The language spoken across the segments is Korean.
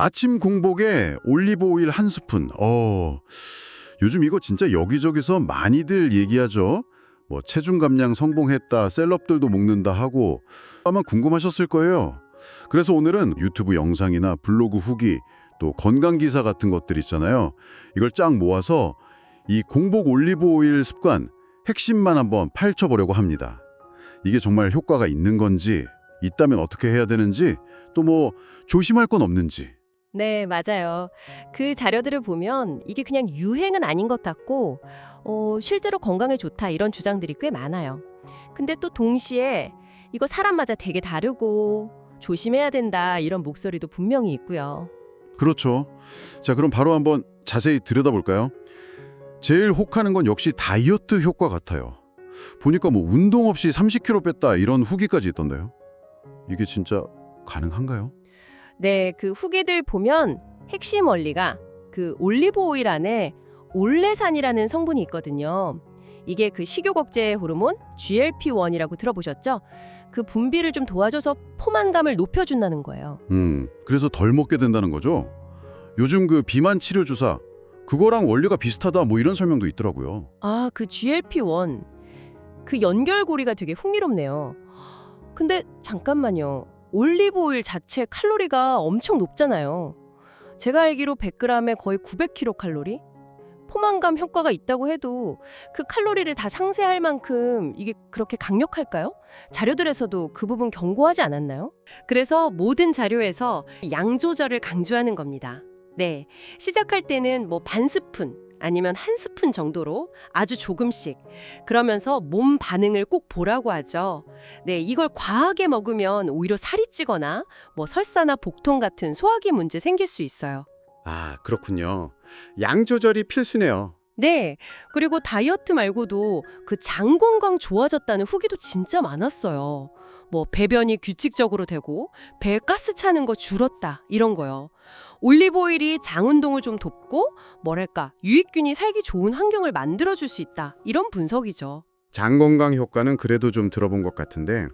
아침 공복에 올리브 오일 한 스푼. 어. 요즘 이거 진짜 여기저기서 많이들 얘기하죠. 뭐 체중 감량 성공했다, 셀럽들도 먹는다 하고 아마 궁금하셨을 거예요. 그래서 오늘은 유튜브 영상이나 블로그 후기, 또 건강 기사 같은 것들 있잖아요. 이걸 쫙 모아서 이 공복 올리브 오일 습관 핵심만 한번 파헤쳐 보려고 합니다. 이게 정말 효과가 있는 건지, 있다면 어떻게 해야 되는지, 또 뭐 조심할 건 없는지. 네, 맞아요. 그 자료들을 보면 이게 그냥 유행은 아닌 것 같고, 어, 실제로 건강에 좋다 이런 주장들이 꽤 많아요. 근데 또 동시에 이거 사람마다 되게 다르고 조심해야 된다 이런 목소리도 분명히 있고요. 그렇죠. 자, 그럼 바로 한번 자세히 들여다볼까요? 제일 혹하는 건 역시 다이어트 효과 같아요. 보니까 뭐 운동 없이 30kg 뺐다 이런 후기까지 있던데요. 이게 진짜 가능한가요? 네, 그 후기들 보면 핵심 원리가 그 올리브 오일 안에 올레산이라는 성분이 있거든요. 이게 그 식욕 억제 호르몬 GLP-1이라고 들어보셨죠? 그 분비를 좀 도와줘서 포만감을 높여준다는 거예요. 음, 그래서 덜 먹게 된다는 거죠. 요즘 그 비만 치료 주사 그거랑 원리가 비슷하다 뭐 이런 설명도 있더라고요. 아, 그 GLP-1. 그 연결고리가 되게 흥미롭네요. 근데 잠깐만요. 올리브 오일 자체 칼로리가 엄청 높잖아요. 제가 알기로 100g에 거의 900kcal? 포만감 효과가 있다고 해도 그 칼로리를 다 상쇄할 만큼 이게 그렇게 강력할까요? 자료들에서도 그 부분 경고하지 않았나요? 그래서 모든 자료에서 양 조절을 강조하는 겁니다. 네. 시작할 때는 뭐 반 스푼 아니면 한 스푼 정도로 아주 조금씩 그러면서 몸 반응을 꼭 보라고 하죠. 네, 이걸 과하게 먹으면 오히려 살이 찌거나 뭐 설사나 복통 같은 소화기 문제 생길 수 있어요. 아, 그렇군요. 양 조절이 필수네요. 네, 그리고 다이어트 말고도 그 장 건강 좋아졌다는 후기도 진짜 많았어요. 뭐 배변이 규칙적으로 되고 배 가스 차는 거 줄었다 이런 거요. 올리브 오일이 장 운동을 좀 돕고 뭐랄까 유익균이 살기 좋은 환경을 만들어 줄 수 있다 이런 분석이죠. 장 건강 효과는 그래도 좀 들어본 것 같은데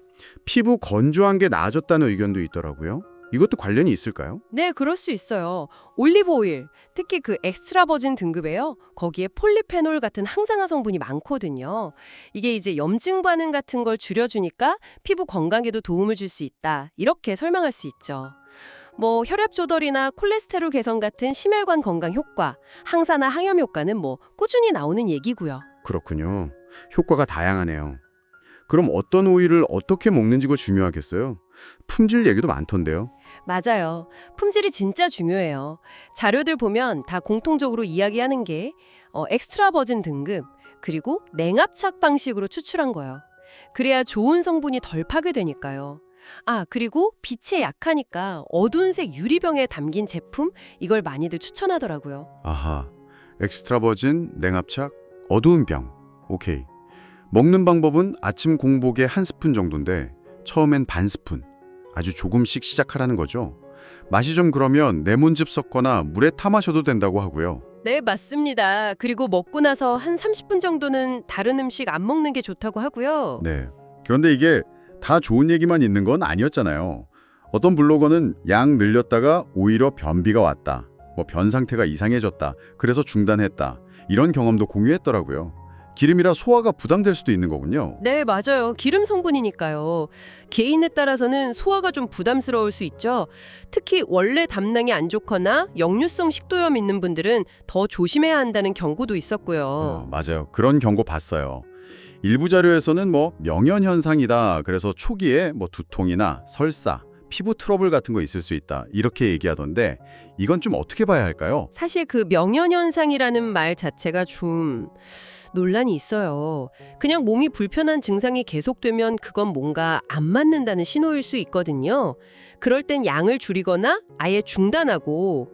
피부 건조한 게 나아졌다는 의견도 있더라고요. 이것도 관련이 있을까요? 네, 그럴 수 있어요. 올리브 오일, 특히 그 엑스트라 버진 등급에요. 거기에 폴리페놀 같은 항산화 성분이 많거든요. 이게 이제 염증 반응 같은 걸 줄여주니까 피부 건강에도 도움을 줄 수 있다. 이렇게 설명할 수 있죠. 뭐 혈압 조절이나 콜레스테롤 개선 같은 심혈관 건강 효과, 항산화 항염 효과는 뭐 꾸준히 나오는 얘기고요. 그렇군요. 효과가 다양하네요. 그럼 어떤 오일을 어떻게 먹는지가 중요하겠어요? 품질 얘기도 많던데요. 맞아요. 품질이 진짜 중요해요. 자료들 보면 다 공통적으로 이야기하는 게 어, 엑스트라 버진 등급 그리고 냉압착 방식으로 추출한 거예요. 그래야 좋은 성분이 덜 파괴되니까요. 아, 그리고 빛에 약하니까 어두운 색 유리병에 담긴 제품 이걸 많이들 추천하더라고요. 아하. 엑스트라 버진, 냉압착, 어두운 병. 오케이. 먹는 방법은 아침 공복에 한 스푼 정도인데 처음엔 반 스푼. 아주 조금씩 시작하라는 거죠. 맛이 좀 그러면 레몬즙 섞거나 물에 타 마셔도 된다고 하고요. 네, 맞습니다. 그리고 먹고 나서 한 30분 정도는 다른 음식 안 먹는 게 좋다고 하고요. 네. 그런데 이게 다 좋은 얘기만 있는 건 아니었잖아요. 어떤 블로거는 양 늘렸다가 오히려 변비가 왔다. 뭐 변 상태가 이상해졌다. 그래서 중단했다. 이런 경험도 공유했더라고요. 기름이라 소화가 부담될 수도 있는 거군요. 네, 맞아요. 기름 성분이니까요. 개인에 따라서는 소화가 좀 부담스러울 수 있죠. 특히 원래 담낭이 안 좋거나 역류성 식도염 있는 분들은 더 조심해야 한다는 경고도 있었고요. 어, 맞아요. 그런 경고 봤어요. 일부 자료에서는 뭐 명현 현상이다. 그래서 초기에 뭐 두통이나 설사, 피부 트러블 같은 거 있을 수 있다. 이렇게 얘기하던데 이건 좀 어떻게 봐야 할까요? 사실 그 명현현상이라는 말 자체가 좀 논란이 있어요. 그냥 몸이 불편한 증상이 계속되면 그건 뭔가 안 맞는다는 신호일 수 있거든요. 그럴 땐 양을 줄이거나 아예 중단하고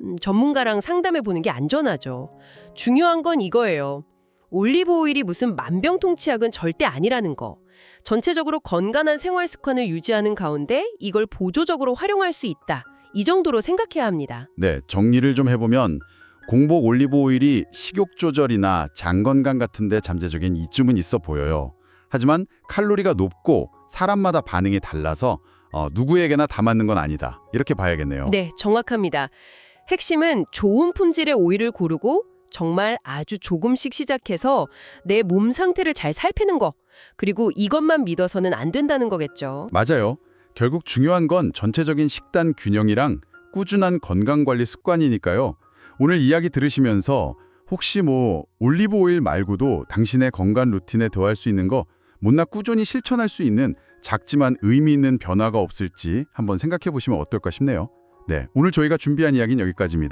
음, 전문가랑 상담해 보는 게 안전하죠. 중요한 건 이거예요. 올리브 오일이 무슨 만병통치약은 절대 아니라는 거. 전체적으로 건강한 생활 습관을 유지하는 가운데 이걸 보조적으로 활용할 수 있다. 이 정도로 생각해야 합니다. 네, 정리를 좀 해보면 공복 올리브 오일이 식욕 조절이나 장 건강 같은 데 잠재적인 이점은 있어 보여요. 하지만 칼로리가 높고 사람마다 반응이 달라서 어, 누구에게나 다 맞는 건 아니다. 이렇게 봐야겠네요. 네, 정확합니다. 핵심은 좋은 품질의 오일을 고르고 정말 아주 조금씩 시작해서 내 몸 상태를 잘 살피는 거. 그리고 이것만 믿어서는 안 된다는 거겠죠. 맞아요. 결국 중요한 건 전체적인 식단 균형이랑 꾸준한 건강관리 습관이니까요. 오늘 이야기 들으시면서 혹시 뭐 올리브 오일 말고도 당신의 건강 루틴에 더할 수 있는 거 못나 꾸준히 실천할 수 있는 작지만 의미 있는 변화가 없을지 한번 생각해 보시면 어떨까 싶네요. 네, 오늘 저희가 준비한 이야기는 여기까지입니다.